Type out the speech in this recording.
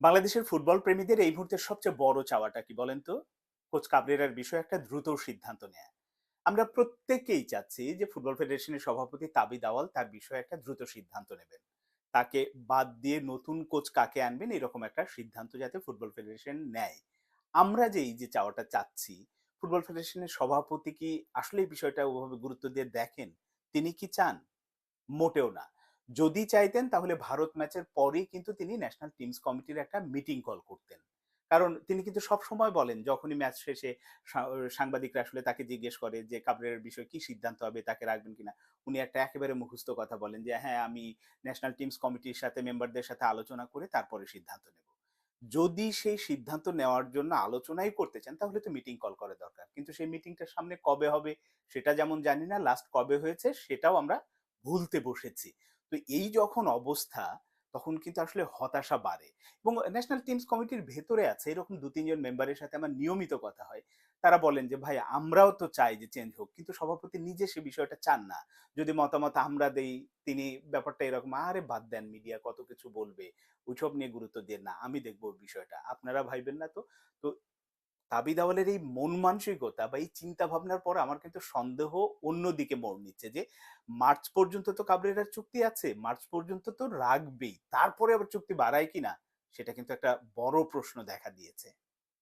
বাংলাদেশের ফুটবল প্রেমীদের এই মুহূর্তে সবচেয়ে বড় চাওয়াটা কি বলেন তো? কোচ কাবরেরার বিষয়ে একটা দ্রুত সিদ্ধান্ত নেয়া। আমরা প্রত্যেকেই চাচ্ছি যে ফুটবল ফেডারেশনের সভাপতি তাবি দাওয়াল তার বিষয়ে একটা দ্রুত সিদ্ধান্ত নেবেন। তাকে বাদ দিয়ে নতুন কোচ কাকে আনবেন এরকম একটা সিদ্ধান্ত যাতে ফুটবল ফেডারেশন নেয়। আমরা যে এই যে চাওয়াটা চাচ্ছি, ফুটবল ফেডারেশনের সভাপতি কি আসলে বিষয়টা ওভাবে গুরুত্ব দিয়ে দেখেন? তিনি কি চান? মোটেও না। যদি চাইতেন তাহলে ভারত ম্যাচের পরেই কিন্তু তিনি ন্যাশনাল টিমস কমিটির একটা মিটিং কল করতেন। কারণ তিনি কিন্তু সব সময় বলেন, যখনই ম্যাচ শেষে সাংবাদিকরা আসলে তাকে জিজ্ঞেস করে যে, কাবরের বিষয়ে কি সিদ্ধান্ত হবে, তাকে রাখবেন কিনা? উনি একটা একেবারে মুখস্থ কথা বলেন যে হ্যাঁ আমি ন্যাশনাল টিমস কমিটির সাথে মেম্বারদের সাথে আলোচনা করে তারপরে সিদ্ধান্ত নেব। যদি সেই সিদ্ধান্ত নেওয়ার জন্য আলোচনাই করতে চান, তাহলে তো মিটিং কল করা দরকার। কিন্তু সেই মিটিংটা সামনে কবে হবে, সেটা যেমন জানি না লাস্ট কবে হয়েছে, সেটাও আমরা ভুলতে বসেছি। তো এই যখন অবস্থা, তখন কিন্তু আসলে হতাশা বাড়ে এবং ন্যাশনাল টিমস কমিটির ভেতরে আছে, এরকম দু তিনজন মেম্বারের সাথে আমার নিয়মিত কথা হয়। তারা বলেন যে, ভাই, আমরাও তো চাই যে চেঞ্জ হোক, কিন্তু সভাপতি নিজে সে বিষয়টা চান না। যদি মতামত আমরা দেই, তিনি ব্যাপারটা এরকম, আরে বাদ দেন মিডিয়া কত কিছু বলবে, ওইসব নিয়ে গুরুত্ব দেন না, আমি দেখব বিষয়টা। আপনারা ভাইবেন না তো? তো তাবিদ আওয়ালের এই মন মানসিকতা বা এই চিন্তা ভাবনার পর আমার কিন্তু সন্দেহ অন্যদিকে মোড় নিচ্ছে যে, মার্চ পর্যন্ত তো কাবরেরার চুক্তি আছে, মার্চ পর্যন্ত তো রাখবেই। তারপরে আবার চুক্তি বাড়ায় কিনা, সেটা কিন্তু একটা বড় প্রশ্ন দেখা দিয়েছে।